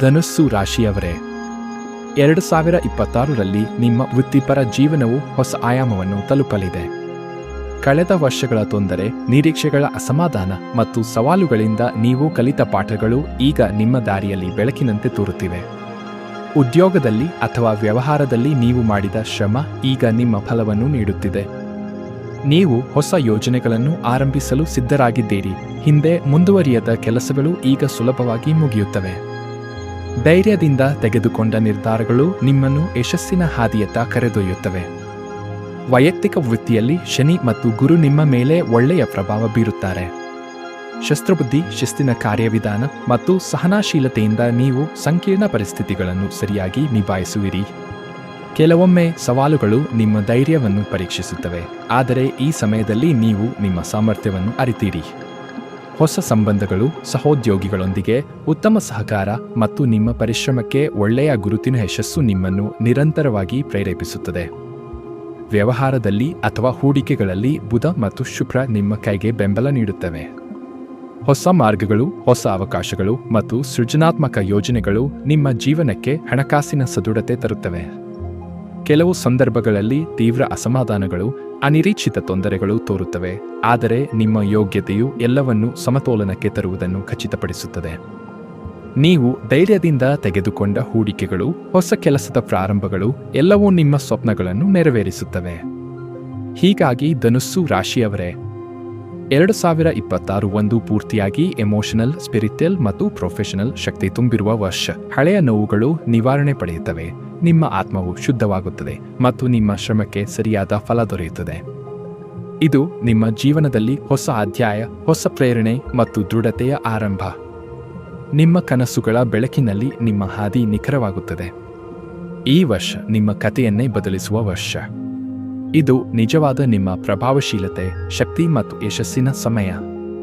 ಧನುಸ್ಸು ರಾಶಿಯವರೇ, ಎರಡು ಸಾವಿರ ಇಪ್ಪತ್ತಾರರಲ್ಲಿ ನಿಮ್ಮ ವೃತ್ತಿಪರ ಜೀವನವು ಹೊಸ ಆಯಾಮವನ್ನು ತಲುಪಲಿದೆ. ಕಳೆದ ವರ್ಷಗಳ ತೊಂದರೆ, ನಿರೀಕ್ಷೆಗಳ ಅಸಮಾಧಾನ ಮತ್ತು ಸವಾಲುಗಳಿಂದ ನೀವು ಕಲಿತ ಪಾಠಗಳು ಈಗ ನಿಮ್ಮ ದಾರಿಯಲ್ಲಿ ಬೆಳಕಿನಂತೆ ತೋರುತ್ತಿವೆ. ಉದ್ಯೋಗದಲ್ಲಿ ಅಥವಾ ವ್ಯವಹಾರದಲ್ಲಿ ನೀವು ಮಾಡಿದ ಶ್ರಮ ಈಗ ನಿಮ್ಮ ಫಲವನ್ನು ನೀಡುತ್ತಿದೆ. ನೀವು ಹೊಸ ಯೋಜನೆಗಳನ್ನು ಆರಂಭಿಸಲು ಸಿದ್ಧರಾಗಿದ್ದೀರಿ. ಹಿಂದೆ ಮುಂದುವರಿಯದ ಕೆಲಸಗಳು ಈಗ ಸುಲಭವಾಗಿ ಮುಗಿಯುತ್ತವೆ. ಧೈರ್ಯದಿಂದ ತೆಗೆದುಕೊಂಡ ನಿರ್ಧಾರಗಳು ನಿಮ್ಮನ್ನು ಯಶಸ್ಸಿನ ಹಾದಿಯತ್ತ ಕರೆದೊಯ್ಯುತ್ತವೆ. ವೈಯಕ್ತಿಕ ವೃತ್ತಿಯಲ್ಲಿ ಶನಿ ಮತ್ತು ಗುರು ನಿಮ್ಮ ಮೇಲೆ ಒಳ್ಳೆಯ ಪ್ರಭಾವ ಬೀರುತ್ತಾರೆ. ಶಸ್ತ್ರಬುದ್ಧಿ, ಶಿಸ್ತಿನ ಕಾರ್ಯವಿಧಾನ ಮತ್ತು ಸಹನಾಶೀಲತೆಯಿಂದ ನೀವು ಸಂಕೀರ್ಣ ಪರಿಸ್ಥಿತಿಗಳನ್ನು ಸರಿಯಾಗಿ ನಿಭಾಯಿಸುವಿರಿ. ಕೆಲವೊಮ್ಮೆ ಸವಾಲುಗಳು ನಿಮ್ಮ ಧೈರ್ಯವನ್ನು ಪರೀಕ್ಷಿಸುತ್ತವೆ, ಆದರೆ ಈ ಸಮಯದಲ್ಲಿ ನೀವು ನಿಮ್ಮ ಸಾಮರ್ಥ್ಯವನ್ನು ಅರಿತೀರಿ. ಹೊಸ ಸಂಬಂಧಗಳು, ಸಹೋದ್ಯೋಗಿಗಳೊಂದಿಗೆ ಉತ್ತಮ ಸಹಕಾರ ಮತ್ತು ನಿಮ್ಮ ಪರಿಶ್ರಮಕ್ಕೆ ಒಳ್ಳೆಯ ಗುರುತಿನ ಯಶಸ್ಸು ನಿಮ್ಮನ್ನು ನಿರಂತರವಾಗಿ ಪ್ರೇರೇಪಿಸುತ್ತದೆ. ವ್ಯವಹಾರದಲ್ಲಿ ಅಥವಾ ಹೂಡಿಕೆಗಳಲ್ಲಿ ಬುಧ ಮತ್ತು ಶುಭ್ರ ನಿಮ್ಮ ಕೈಗೆ ಬೆಂಬಲ ನೀಡುತ್ತವೆ. ಹೊಸ ಮಾರ್ಗಗಳು, ಹೊಸ ಅವಕಾಶಗಳು ಮತ್ತು ಸೃಜನಾತ್ಮಕ ಯೋಜನೆಗಳು ನಿಮ್ಮ ಜೀವನಕ್ಕೆ ಹಣಕಾಸಿನ ಸದೃಢತೆ ತರುತ್ತವೆ. ಕೆಲವು ಸಂದರ್ಭಗಳಲ್ಲಿ ತೀವ್ರ ಅಸಮಾಧಾನಗಳು ಅನಿರೀಕ್ಷಿತ ತೊಂದರೆಗಳು ತೋರುತ್ತವೆ, ಆದರೆ ನಿಮ್ಮ ಯೋಗ್ಯತೆಯು ಎಲ್ಲವನ್ನೂ ಸಮತೋಲನಕ್ಕೆ ತರುವುದನ್ನು ಖಚಿತಪಡಿಸುತ್ತದೆ. ನೀವು ಧೈರ್ಯದಿಂದ ತೆಗೆದುಕೊಂಡ ಹೂಡಿಕೆಗಳು, ಹೊಸ ಕೆಲಸದ ಪ್ರಾರಂಭಗಳು, ಎಲ್ಲವೂ ನಿಮ್ಮ ಸ್ವಪ್ನಗಳನ್ನು ನೆರವೇರಿಸುತ್ತವೆ. ಹೀಗಾಗಿ ಧನುಸ್ಸು ರಾಶಿಯವರೇ ಎರಡು ಸಾವಿರ ಇಪ್ಪತ್ತಾರು ಒಂದು ಪೂರ್ತಿಯಾಗಿ ಎಮೋಷನಲ್ ಸ್ಪಿರಿಚುವಲ್ ಮತ್ತು ಪ್ರೊಫೆಷನಲ್ ಶಕ್ತಿ ತುಂಬಿರುವ ವರ್ಷ. ಹಳೆಯ ನೋವುಗಳು ನಿವಾರಣೆ ಪಡೆಯುತ್ತವೆ. ನಿಮ್ಮ ಆತ್ಮವು ಶುದ್ಧವಾಗುತ್ತದೆ ಮತ್ತು ನಿಮ್ಮ ಶ್ರಮಕ್ಕೆ ಸರಿಯಾದ ಫಲ ದೊರೆಯುತ್ತದೆ. ಇದು ನಿಮ್ಮ ಜೀವನದಲ್ಲಿ ಹೊಸ ಅಧ್ಯಾಯ, ಹೊಸ ಪ್ರೇರಣೆ ಮತ್ತು ದೃಢತೆಯ ಆರಂಭ. ನಿಮ್ಮ ಕನಸುಗಳ ಬೆಳಕಿನಲ್ಲಿ ನಿಮ್ಮ ಹಾದಿ ನಿಖರವಾಗುತ್ತದೆ. ಈ ವರ್ಷ ನಿಮ್ಮ ಕಥೆಯನ್ನೇ ಬದಲಿಸುವ ವರ್ಷ. ಇದು ನಿಜವಾದ ನಿಮ್ಮ ಪ್ರಭಾವಶೀಲತೆ, ಶಕ್ತಿ ಮತ್ತು ಯಶಸ್ಸಿನ ಸಮಯ.